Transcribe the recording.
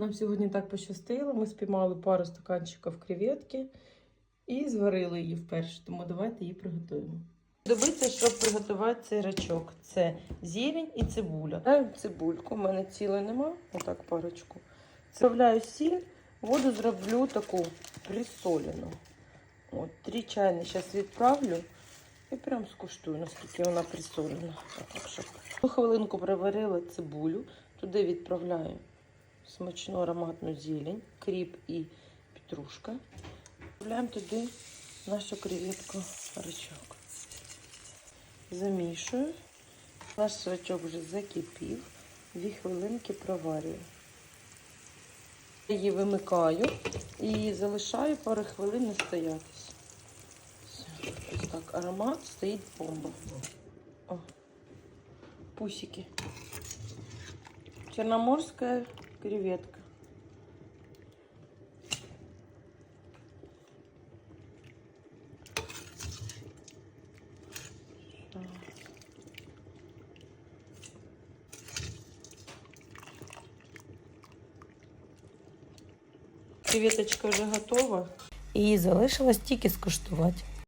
Нам сьогодні так пощастило. Ми спіймали пару стаканчиків креветки і зварили її вперше. Тому давайте її приготуємо. Добиться, щоб приготувати цей рачок. Це зелень і цибуля. Даю цибульку, у мене цілої нема, отак парочку. Вставляю сіль, воду зроблю таку присолену. От, три чайні зараз відправлю і прям скуштую, наскільки вона присолена. Отак, щоб. Хвилинку приварила цибулю, туди відправляю смачну ароматну зелень, кріп і петрушка. Вставляємо туди нашу креветку рачок. Замішую. Наш рачок вже закипів. Дві хвилинки проварюю. Її вимикаю і залишаю пару хвилин настоятися. Все. Ось так аромат стоїть бомба. О. Пусики. Черноморская креветка. Креветочка вже готова. І залишилось тільки скуштувати.